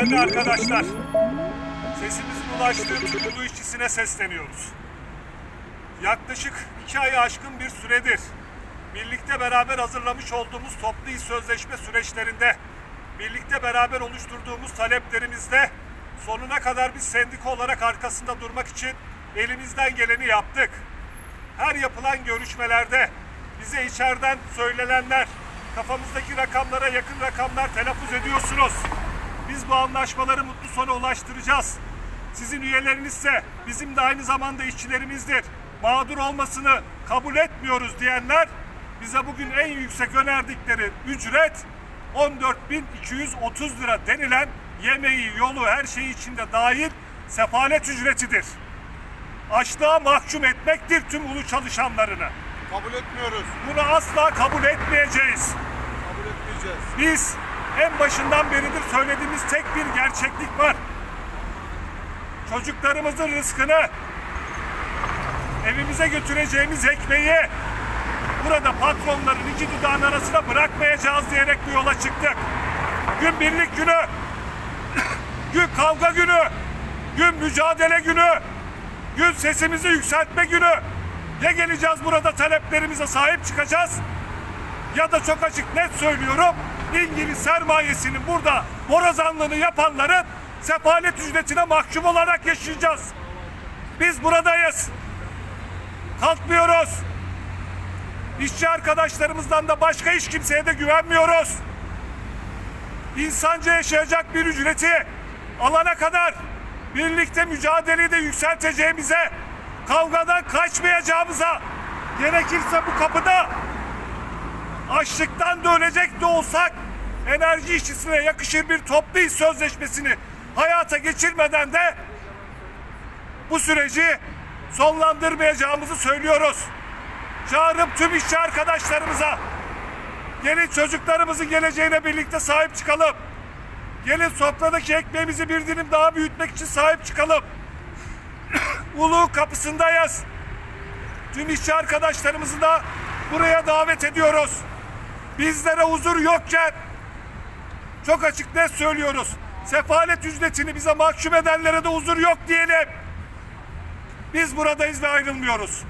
Değerli arkadaşlar, sesimizin ulaştığı Ulu işçisine sesleniyoruz. Yaklaşık iki ayı aşkın bir süredir birlikte beraber hazırlamış olduğumuz toplu iş sözleşme süreçlerinde birlikte beraber oluşturduğumuz taleplerimizde sonuna kadar biz sendika olarak arkasında durmak için elimizden geleni yaptık. Her yapılan görüşmelerde bize içeriden söylenenler, kafamızdaki rakamlara yakın rakamlar telaffuz ediyorsunuz. Biz bu anlaşmaları mutlu sona ulaştıracağız. Sizin üyelerinizse bizim de aynı zamanda işçilerimizdir. Mağdur olmasını kabul etmiyoruz diyenler bize bugün en yüksek önerdikleri ücret 14.230 lira denilen yemeği, yolu, her şeyi içinde dahil sefalet ücretidir. Açlığa mahkum etmektir tüm ulu çalışanlarını. Kabul etmiyoruz. Bunu asla kabul etmeyeceğiz. Kabul etmeyeceğiz. Biz en başından beridir söylediğimiz tek bir gerçeklik var. Çocuklarımızın rızkını, evimize götüreceğimiz ekmeği burada patronların iki dudağın arasına bırakmayacağız diyerek bu yola çıktık. Gün birlik günü, gün kavga günü, gün mücadele günü, gün sesimizi yükseltme günü. Ya geleceğiz burada taleplerimize sahip çıkacağız ya da çok açık net söylüyorum İngiliz sermayesinin burada borazanlığını yapanların sefalet ücretine mahkum olarak yaşayacağız. Biz buradayız. Kalkmıyoruz. İşçi arkadaşlarımızdan da başka hiç kimseye de güvenmiyoruz. İnsanca yaşayacak bir ücreti alana kadar birlikte mücadeleyi de yükselteceğimize, kavgadan kaçmayacağımıza, gerekirse bu kapıda açlıktan da de olsak enerji işçisine yakışır bir toplu iş sözleşmesini hayata geçirmeden de bu süreci sonlandırmayacağımızı söylüyoruz. Çağırıp tüm işçi arkadaşlarımıza gelin çocuklarımızın geleceğine birlikte sahip çıkalım. Gelin sofradaki ekmeğimizi bir dilim daha büyütmek için sahip çıkalım. Ulu kapısındayız. Tüm işçi arkadaşlarımızı da buraya davet ediyoruz. Bizlere huzur yokken çok açık net söylüyoruz. Sefalet ücretini bize mahkum edenlere de huzur yok diyelim. Biz buradayız ve ayrılmıyoruz.